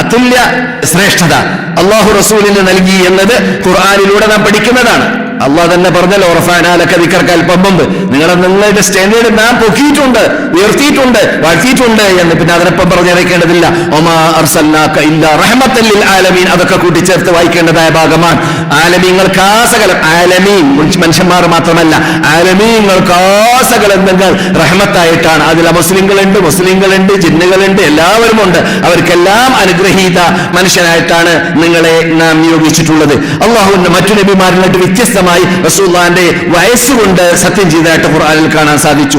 അതുല്യ ശ്രേഷ്ഠത. അള്ളാഹു റസൂലിന് നൽകി എന്നത് ഖുർആാനിലൂടെ നാം പഠിക്കുന്നതാണ്. അള്ളാഹ് തന്നെ പറഞ്ഞല്ലോ ഉറഫാനാലൊക്കെ വിക്കർക്ക് അല്പം മുമ്പ്. നിങ്ങളെ നിങ്ങളുടെ സ്റ്റാൻഡേർഡ് നാം പൊക്കിയിട്ടുണ്ട് ഉയർത്തിയിട്ടുണ്ട് വാഴ്ത്തിയിട്ടുണ്ട് എന്ന് പിന്നെ അതിനൊപ്പം പറഞ്ഞറിയിക്കേണ്ടതില്ല. ഒമാ അർസൽനാക്ക ഇല്ല റഹമത്തല്ലിൽ ആലമീൻ. അതൊക്കെ കൂട്ടിച്ചേർത്ത് വായിക്കേണ്ടതായ ഭാഗമാണ്. ആലമീങ്ങൾക്ക് ആസകലം. ആലമീൻ. മനുഷ്യന്മാർ മാത്രമല്ല. ആലമീങ്ങൾക്ക് ആസകലം നിങ്ങൾ റഹ്മത്തായിട്ടാണ്. അതിൽ മുസ്ലിങ്ങളുണ്ട് മുസ്ലിങ്ങളുണ്ട് ജിന്നുകളുണ്ട് എല്ലാവരും ഉണ്ട് അവർക്കെല്ലാം അനുഗ്രഹീത മനുഷ്യനായിട്ടാണ് നിങ്ങളെ നാം നിയോഗിച്ചിട്ടുള്ളത്. അള്ളാഹുവിന്റെ മറ്റു നബിമാരിലായിട്ട് വ്യത്യസ്തമായി റസൂല്ലാന്റെ വയസ്സുകൊണ്ട് സത്യം ചെയ്തതായിട്ട് ഖുർആാനിൽ കാണാൻ സാധിച്ചു.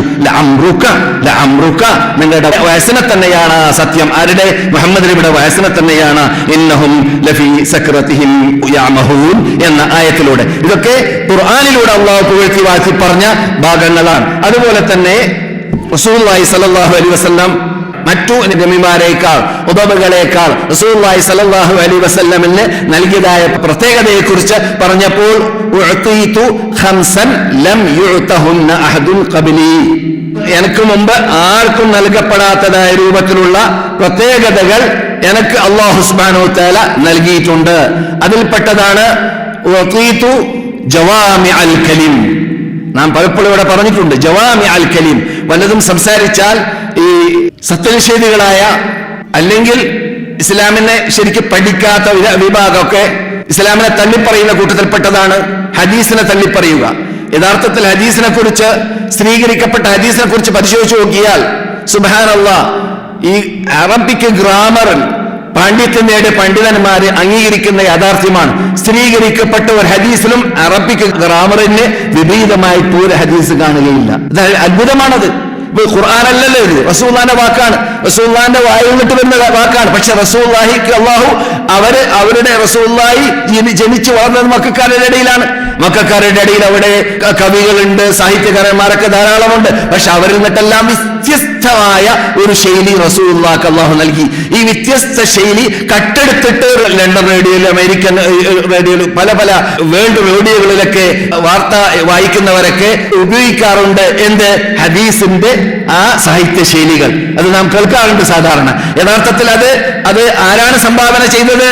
നിങ്ങളുടെ വയസ്സിനെ തന്നെയാണ് സത്യം. ആരുടെ? മുഹമ്മദ് നബിയുടെ വയസ്സിനെ തന്നെയാണ്. ഇന്നഹും ലഫി സക്രത്തിഹിം യഅമഹൂൻ എന്ന ആയത്തിലൂടെ. ഇതൊക്കെ ഖുർആാനിലൂടെ അള്ളാഹു പുകഴ്ത്തി വാഴ്ത്തി പറഞ്ഞ ഭാഗങ്ങളാണ്. അതുപോലെ തന്നെ റസൂലുള്ളാഹി സ്വല്ലല്ലാഹു അലൈഹി വസല്ലം മറ്റു നബിമാരേക്കാൾ ഉദവുകളേക്കാൾ റസൂലുള്ളാഹി സ്വല്ലല്ലാഹു അലൈഹി വസല്ലമിന് നൽകിയതായ പ്രത്യേകതയെക്കുറിച്ച് പറഞ്ഞപ്പോൾ എനിക്ക് മുമ്പ് ആർക്കും നൽകപ്പെടാത്തതായ രൂപത്തിലുള്ള പ്രത്യേകതകൾ എനിക്ക് അള്ളാഹു സുബാനോ തേല നൽകിയിട്ടുണ്ട്. അതിൽപ്പെട്ടതാണ് ജവാമി അൽ കലിം. നാം പലപ്പോഴും ഇവിടെ പറഞ്ഞിട്ടുണ്ട് ജവാമി അൽ കലീം. വല്ലതും സംസാരിച്ചാൽ ഈ സത്യനിഷേധികളായ അല്ലെങ്കിൽ ഇസ്ലാമിനെ ശരിക്കും പഠിക്കാത്ത വിഭാഗമൊക്കെ ഇസ്ലാമിനെ തള്ളിപ്പറയുന്ന കൂട്ടത്തിൽപ്പെട്ടതാണ് ഹദീസിനെ തള്ളിപ്പറയുക. യഥാർത്ഥത്തിൽ ഹദീസിനെ കുറിച്ച് സ്ഥിരീകരിക്കപ്പെട്ട ഹദീസിനെ കുറിച്ച് പരിശോധിച്ചു നോക്കിയാൽ സുബാനല്ല ഈ അറബിക് ഗ്രാമറിൽ പാണ്ഡിത്യം പണ്ഡിതന്മാര് അംഗീകരിക്കുന്ന യാഥാർത്ഥ്യമാണ്. സ്ഥിരീകരിക്കപ്പെട്ട ഒരു ഹദീസിലും അറബിക് ഗ്രാമറിന് വിപരീതമായിട്ട് ഒരു ഹദീസ് കാണുകയില്ല. അത് അത്ഭുതമാണത്. ഖുർആാനല്ലല്ലോ ഇത്. റസൂല്ലാന്റെ വാക്കാണ്. റസൂല്ലാന്റെ വായിൽ നിന്നിട്ട് വരുന്ന വാക്കാണ്. പക്ഷെ റസൂല്ലാഹിക്ക് അള്ളാഹു അവർ അവരുടെ റസൂല്ലായി ജനി- ജനിച്ചു വളർന്നത് മക്കാരുടെ ഇടയിലാണ്. മക്കാരുടെ ഇടയിൽ അവിടെ കവികളുണ്ട് സാഹിത്യകാരന്മാരൊക്കെ ധാരാളമുണ്ട്. പക്ഷെ അവരിൽ നിന്നിട്ടെല്ലാം വ്യത്യസ്തമായ ഒരു ശൈലി റസൂല്ലാക്ക് അള്ളാഹു നൽകി. ഈ വ്യത്യസ്ത ശൈലി കട്ടെടുത്തിട്ട് ലണ്ടൻ റേഡിയോയിൽ അമേരിക്കൻ റേഡിയോയിൽ പല പല വേൾഡ് റേഡിയോകളിലൊക്കെ വാർത്ത വായിക്കുന്നവരൊക്കെ ഉപയോഗിക്കാറുണ്ട്. എന്ത്? ഹദീസിന്റെ ആ സാഹിത്യ ശൈലികൾ അത് നാം കേൾക്കാറുണ്ട് സാധാരണ. യഥാർത്ഥത്തിൽ അത് അത് ആരാണ് സംഭാവന ചെയ്തത്?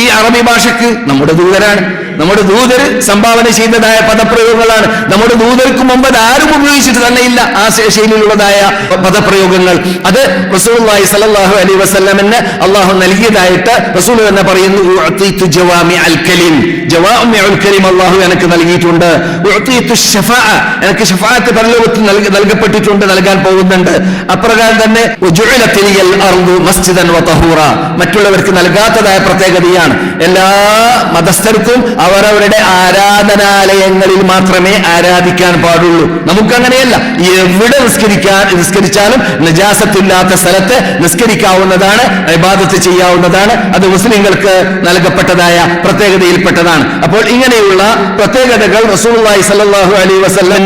ഈ അറബി ഭാഷയ്ക്ക് നമ്മുടെ ദൂതരാണ്. നമ്മുടെ ദൂതർ സംഭാവന ചെയ്യുന്നതായ പദപ്രയോഗങ്ങളാണ്. നമ്മുടെ ദൂതർക്ക് മുമ്പ് അത് ആരും ഉപയോഗിച്ചിട്ട് തന്നെ ഇല്ല. ആ ശൈലിയിലുള്ളതായ പദപ്രയോഗങ്ങൾ. അത് റസൂലുള്ളാഹി സലാഹു അലൈഹി വസല്ലമിന് അള്ളാഹു നൽകിയതായിട്ട് റസൂൽ തന്നെ പറയുന്നു അള്ളാഹു എനിക്ക് നൽകിയിട്ടുണ്ട്. എനിക്ക് ഷഫാഅത്ത് പരലോകത്ത് നൽക- നൽകപ്പെട്ടിട്ടുണ്ട് നൽകാൻ പോകുന്നുണ്ട്. അപ്രകാരം തന്നെ മസ്ജിദൻ മറ്റുള്ളവർക്ക് നൽകാത്തതായ പ്രത്യേകതയാണ്. എല്ലാ മതസ്ഥർക്കും അവരവരുടെ ആരാധനാലയങ്ങളിൽ മാത്രമേ ആരാധിക്കാൻ പാടുള്ളൂ. നമുക്കങ്ങനെയല്ല. എവിടെ നിസ്കരിക്കാൻ നിസ്കരിച്ചാലും നജാസത്തില്ലാത്ത സ്ഥലത്ത് നിസ്കരിക്കാവുന്നതാണ് ഇബാദത്ത് ചെയ്യാവുന്നതാണ് അത് മുസ്ലിങ്ങൾക്ക് നൽകപ്പെട്ടതായ പ്രത്യേകതയിൽപ്പെട്ടതാണ്. അപ്പോൾ ഇങ്ങനെയുള്ള പ്രത്യേകതകൾ റസൂലുള്ളാഹി സ്വല്ലല്ലാഹു അലൈഹി വസല്ലം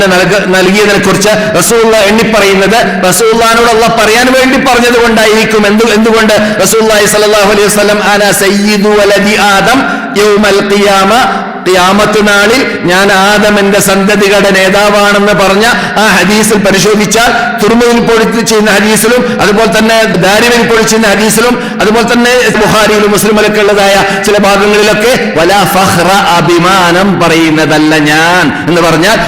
നൽകിയതിനെ കുറിച്ച് റസൂലുള്ള എണ്ണിപ്പറയുന്നത് റസൂല്ലാനോട് അള്ള പറയാൻ വേണ്ടി പറഞ്ഞത് കൊണ്ടായിരിക്കും എന്ത് എന്തുകൊണ്ട് റസൂലുള്ളാഹി സ്വല്ലല്ലാഹു അലൈഹി വസ്ലം അന സയ്യിദു വലദി ആദം يوم القيامة ഖിയാമത്ത് നാളിൽ ഞാൻ ആദമന്റെ സന്തതികളുടെ നേതാവാണെന്ന് പറഞ്ഞ ആ ഹദീസിൽ പരിശോധിച്ചാൽ തുറമുവിൽ പൊളിച്ച് ചെയ്യുന്ന ഹദീസിലും അതുപോലെ തന്നെ ദാരിവിൽ പൊളിച്ചിരുന്ന ഹദീസിലും അതുപോലെ തന്നെ ബുഹാരിയിലും മുസ്ലിമിലൊക്കെ ഉള്ളതായ ചില ഭാഗങ്ങളിലൊക്കെ വല ഫഹ്റ അഭിമാനം പറയുന്നതല്ല ഞാൻ എന്ന് പറഞ്ഞാൽ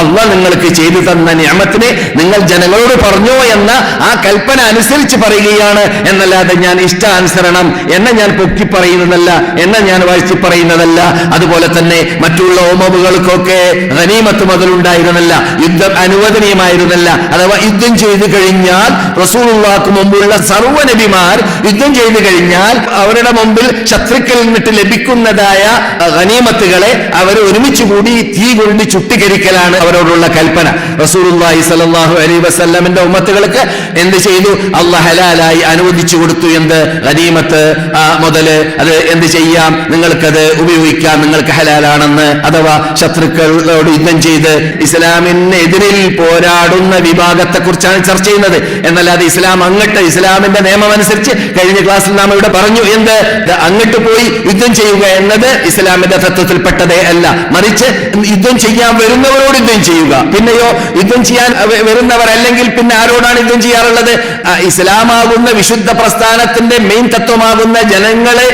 അള്ള നിങ്ങൾക്ക് ചെയ്തു തന്ന ഞാമത്തിനെ നിങ്ങൾ ജനങ്ങളോട് പറഞ്ഞോ എന്ന ആ കൽപ്പന അനുസരിച്ച് പറയുകയാണ് എന്നല്ലാതെ ഞാൻ ഇഷ്ടാനുസരണം എന്നെ ഞാൻ പൊക്കി പറയുന്നതല്ല. എന്നെ ഞാൻ വാഴ്ത്തി പറയുന്നതല്ല. അതുപോലെ തന്നെ മറ്റുള്ള ഓമബുകൾക്കൊക്കെ ഗനീമത്ത് മുതലുണ്ടായിരുന്നില്ല. യുദ്ധം അനുവദനീയമായിരുന്നില്ല. അഥവാ യുദ്ധം ചെയ്തു കഴിഞ്ഞാൽ റസൂലുള്ളാക്ക് മുമ്പുള്ള സർവ നബിമാർ യുദ്ധം ചെയ്തു കഴിഞ്ഞാൽ അവരുടെ മുമ്പിൽ ശത്രുക്കളിൽ നിന്നിട്ട് ലഭിക്കുന്നതായ ഗനീമത്തുകളെ അവർ ഒരുമിച്ച് കൂടി തീ കൊണ്ട് ചുട്ടികരിക്കലാണ് അവരോടുള്ള കൽപ്പന. റസൂലുള്ളാഹി സല്ലല്ലാഹു അലൈഹി വസ്ലമിന്റെ ഉമ്മത്തുകൾക്ക് എന്ത് ചെയ്തു? അള്ളാഹ് ഹലാലായി അനുവദിച്ചു കൊടുത്തു എന്ത്? ഗനീമത്ത് ആ, മുതൽ അത് എന്ത് ചെയ്യാം? നിങ്ങൾക്കത് ഉപയോഗിക്കാം. നിങ്ങൾക്ക് ഹലാലാണെന്ന് അഥവാ ശത്രുക്കളോട് യുദ്ധം ചെയ്ത് ഇസ്ലാമിനെതിരിൽ പോരാടുന്ന വിഭാഗത്തെ കുറിച്ചാണ് ചർച്ച ചെയ്യുന്നത്. എന്നല്ലാതെ ഇസ്ലാം അങ്ങട്ട് ഇസ്ലാമിന്റെ നിയമം അനുസരിച്ച് കഴിഞ്ഞ ക്ലാസ്സിൽ നാം ഇവിടെ പറഞ്ഞു എന്ത്? അങ്ങട്ട് പോയി യുദ്ധം ചെയ്യുക എന്നത് ഇസ്ലാമിന്റെ തത്വത്തിൽപ്പെട്ടതേ അല്ല. മറിച്ച് യുദ്ധം ചെയ്യാൻ വരുന്നവരോട് യുദ്ധം ചെയ്യുക. പിന്നെയോ യുദ്ധം ചെയ്യാൻ വരുന്നവർ അല്ലെങ്കിൽ പിന്നെ ആരോടാണ് യുദ്ധം ചെയ്യാറുള്ളത്? ഇസ്ലാമാകുന്ന വിശുദ്ധ പ്രസ്ഥാനത്തിന്റെ മെയിൻ തത്വമാകുന്ന ജനങ്ങളെ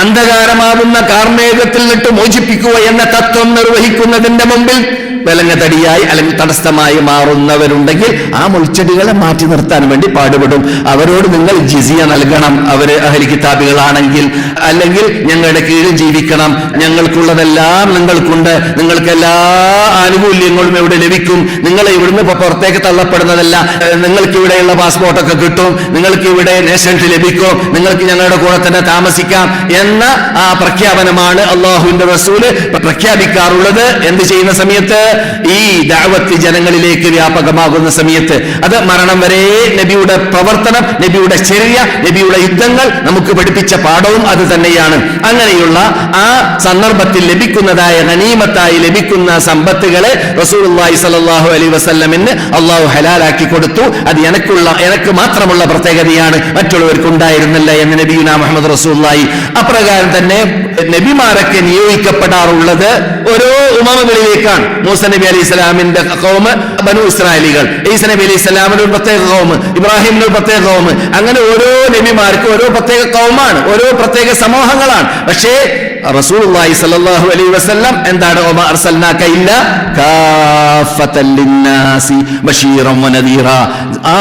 അന്ധകാരമാകുന്ന കാർമേഘത്തിൽ നിട്ട് മോചിപ്പിക്കുക എന്ന തത്വം നിർവഹിക്കുന്നതിന്റെ മുമ്പിൽ വിലങ്ങതടിയായി അല്ലെങ്കിൽ തടസ്സമായി മാറുന്നവരുണ്ടെങ്കിൽ ആ മുൾച്ചെടികളെ മാറ്റി നിർത്താൻ വേണ്ടി പാടുപെടും. അവരോട് നിങ്ങൾ ജിസിയ നൽകണം. അവർ അഹലി കിതാബികളാണെങ്കിൽ അല്ലെങ്കിൽ ഞങ്ങളുടെ കീഴിൽ ജീവിക്കണം. ഞങ്ങൾക്കുള്ളതെല്ലാം നിങ്ങൾക്കുണ്ട്. നിങ്ങൾക്ക് എല്ലാ ആനുകൂല്യങ്ങളും ഇവിടെ ലഭിക്കും? നിങ്ങളെ ഇവിടുന്ന് ഇപ്പൊ പുറത്തേക്ക് തള്ളപ്പെടുന്നതല്ല. നിങ്ങൾക്ക് ഇവിടെയുള്ള പാസ്പോർട്ടൊക്കെ കിട്ടും. നിങ്ങൾക്ക് ഇവിടെ നേഷൻസ് ലഭിക്കും. നിങ്ങൾക്ക് ഞങ്ങളുടെ കൂടെ തന്നെ താമസിക്കാം എന്ന ആ പ്രഖ്യാപനമാണ് അള്ളാഹുവിന്റെ റസൂൽ പ്രഖ്യാപിക്കാറുള്ളത്. എന്ത് ചെയ്യുന്ന സമയത്ത് ഈ ദാവത്ത് ജനങ്ങളിലേക്ക് വ്യാപകമാകുന്ന സമയത്ത് അത് മരണം വരെ നബിയുടെ പ്രവർത്തനം നബിയുടെ ചെറിയ നബിയുടെ യുദ്ധങ്ങൾ നമുക്ക് പഠിപ്പിച്ച പാഠവും അത് തന്നെയാണ്. അങ്ങനെയുള്ള ആ സന്ദർഭത്തിൽ ലഭിക്കുന്നതായ നനീമത്തായി ലഭിക്കുന്ന സമ്പത്തുകളെ റസൂലുള്ളാഹി സലാഹു അലൈഹി വസ്ല്ലമിന് അള്ളാഹു ഹലാലാക്കി കൊടുത്തു. അത് എനക്കുള്ള എനക്ക് മാത്രമുള്ള പ്രത്യേകതയാണ്. മറ്റുള്ളവർക്ക് ഉണ്ടായിരുന്നില്ല എന്ന് നബിയുന മുഹമ്മദ് റസൂലുള്ളാഹി. അപ്രകാരം തന്നെ നബിമാരൊക്കെ നിയോഗിക്കപ്പെടാറുള്ളത് ഓരോ ഉമമകളിലേക്കാണ്. മൂസ നബി അലൈഹി ഇസ്ലാമിന്റെ കൗമ് ബനു ഇസ്രായേലികൾ. ഈസ നബി അലൈഹി ഇസ്ലാമിന്റെ ഒരു പ്രത്യേക കൗമ് ഇബ്രാഹിമിന്റെ ഒരു പ്രത്യേക കൗമ് അങ്ങനെ ഓരോ നബിമാർക്ക് ഓരോ പ്രത്യേക കൗമാണ് ഓരോ പ്രത്യേക സമൂഹങ്ങളാണ്. പക്ഷേ റസൂലുള്ളാഹി സ്വല്ലല്ലാഹു അലൈഹി വസല്ലം എന്താണ് ഓമ അർസൽനാക ഇല്ല? കാഫത്തൻ ലിന്നാസി ബശീറൻ വനദീറ. ആ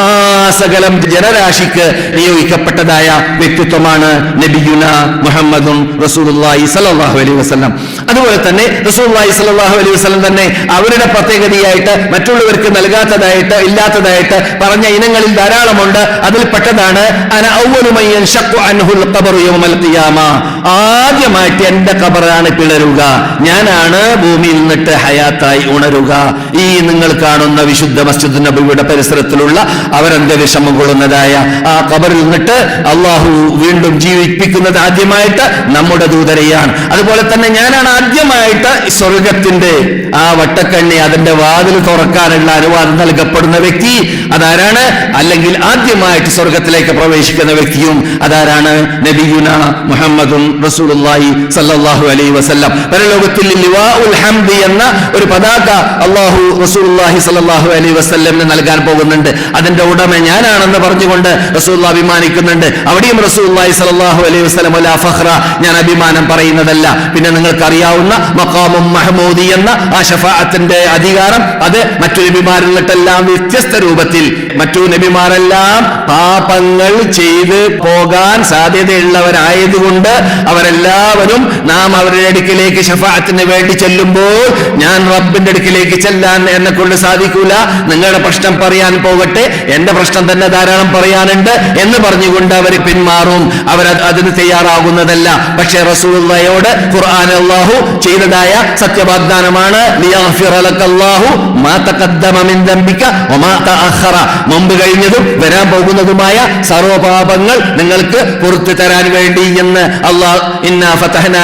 സകലം ജനരാശിക്ക് നിയോഗിക്കപ്പെട്ടതായ വ്യക്തിത്വമാണ് നബിയുന മുഹമ്മദും റസൂലുള്ളാഹി സ്വല്ലല്ലാഹു അലൈഹി വസല്ലം. അതുപോലെ തന്നെ റസൂലുള്ളാഹി സ്വല്ലല്ലാഹു അലൈഹി വസ്ലം തന്നെ അവരുടെ പ്രത്യേകതയായിട്ട് മറ്റുള്ളവർക്ക് നൽകാത്തതായിട്ട് ഇല്ലാത്തതായിട്ട് പറഞ്ഞ ഇനങ്ങളിൽ ധാരാളമുണ്ട്. അതിൽ പെട്ടതാണ് ആദ്യമായിട്ട് എന്റെ കബറാണ് പിളരുക. ഞാനാണ് ഭൂമിയിൽ നിന്നിട്ട് ഹയാത്തായി ഉണരുക. ഈ നിങ്ങൾ കാണുന്ന വിശുദ്ധ മസ്ജിദ് നബിയുടെ പരിസരത്തിലുള്ള അവരെന്ത് വിഷമം കൊള്ളുന്നതായ ആ കബറിൽ നിന്നിട്ട് അള്ളാഹു വീണ്ടും ജീവിപ്പിക്കുന്നത് ആദ്യമായിട്ട് നമ്മുടെ ദൂതരയാണ്. അതുപോലെ തന്നെ ഞാനാണ് ആദ്യമായിട്ട് സ്വർഗത്തിന്റെ ആ വട്ടക്കണ്ണി അതിന്റെ വാതിൽ തുറക്കാനുള്ള അനുവാദം നൽകപ്പെടുന്ന വ്യക്തി അതാരാണ്? അല്ലെങ്കിൽ ആദ്യമായിട്ട് സ്വർഗത്തിലേക്ക് പ്രവേശിക്കുന്ന വ്യക്തിയും അതാരാണ്? നബിയുന മുഹമ്മദും റസൂലുള്ളാഹി സല്ലല്ലാഹു അലൈഹി വസല്ലം. പരലോകത്തിൽ ലിവാഉൽ ഹംദി എന്ന ഒരു പതാക അള്ളാഹു റസൂലുള്ളാഹി സല്ലല്ലാഹു അലൈഹി വസല്ലമിന് നൽകാൻ പോകുന്നുണ്ട്. അതിന്റെ ഉടമ ഞാനാണെന്ന് പറഞ്ഞുകൊണ്ട് റസൂൽ അഭിമാനിക്കുന്നുണ്ട്. അവിടെയും റസൂലുള്ളാഹി സല്ലല്ലാഹു അലൈഹി വസല്ലം ലാ ഫഖ്റ ഞാൻ അഭിമാനം പറയുന്നതല്ല. പിന്നെ നിങ്ങൾക്ക് അറിയാവുന്ന മഖാമും മഹമൂദി എന്ന ആ ഷഫാഅത്തിന്റെ അധികാരം അത് മറ്റൊരു വിമാനങ്ങളിട്ടെല്ലാം വ്യത്യസ്ത രൂപത്തിൽ മറ്റു നബിമാരെല്ലാം പാപങ്ങൾ ചെയ്ത് പോകാൻ സാധ്യതയുള്ളവരായതുകൊണ്ട് അവരെല്ലാവരും നാം അവരുടെ അടുക്കിലേക്ക് ഷഫാത്തിന് വേണ്ടി ചെല്ലുമ്പോൾ ഞാൻ റബ്ബിന്റെ അടുക്കിലേക്ക് ചെല്ലാൻ എന്നെ കൊണ്ട് സാധിക്കൂല. നിങ്ങളുടെ പ്രശ്നം പറയാൻ പോകട്ടെ. എന്റെ പ്രശ്നം തന്നെ ധാരാളം പറയാനുണ്ട് എന്ന് പറഞ്ഞുകൊണ്ട് അവർ പിന്മാറും. അവർ അതിന് തയ്യാറാകുന്നതല്ല. പക്ഷേ റസൂലുള്ളയോട് ഖുർആൻ അള്ളാഹു ചെയ്തതായ സത്യവാഗ്ദാനമാണ് അള്ളാഹു മാ മിൻ തഅഖറ മുമ്പ് കഴിഞ്ഞതും വരാൻ പോകുന്നതുമായ സർവപാപങ്ങൾ നിങ്ങൾക്ക് പുറത്തു തരാൻ വേണ്ടി എന്ന് അള്ളാഹ് ഇന്ന ഫതഹൻ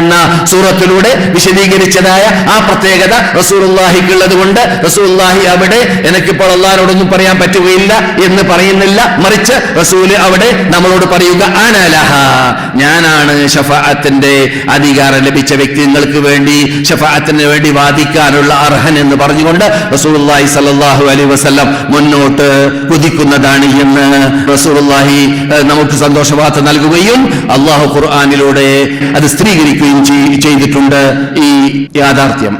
എന്ന സൂറത്തിലൂടെ വിശദീകരിച്ചതായ ആ പ്രത്യേകത റസൂലുള്ളാഹിക്കുള്ളത് കൊണ്ട് റസൂലുള്ളാഹി അവിടെ എനിക്കിപ്പോൾ അള്ളാഹിനോടൊന്നും പറയാൻ പറ്റുകയില്ല എന്ന് പറയുന്നില്ല. മറിച്ച് റസൂൽ അവിടെ നമ്മളോട് പറയുക അനലഹ. ഞാനാണ് ഷഫാഅത്തിന്റെ അധികാരം ലഭിച്ച വ്യക്തി. നിങ്ങൾക്ക് വേണ്ടി ഷഫാഅത്തിന് വേണ്ടി വാദിക്കാനുള്ള അർഹൻ എന്ന് പറഞ്ഞുകൊണ്ട് റസൂലുള്ളാഹി സല്ലല്ലാഹു അലൈഹി വസല്ലം മുന്നോട്ട് കുതിക്കുന്നതാണ് എന്ന് റസൂലുള്ളാഹി നമുക്ക് സന്തോഷവാർത്ത നൽകുകയും അള്ളാഹു ഖുർആാനിലൂടെ അത് സ്ഥിരീകരിക്കുകയും ചെയ്തിട്ടുണ്ട്. ഈ യാഥാർത്ഥ്യം.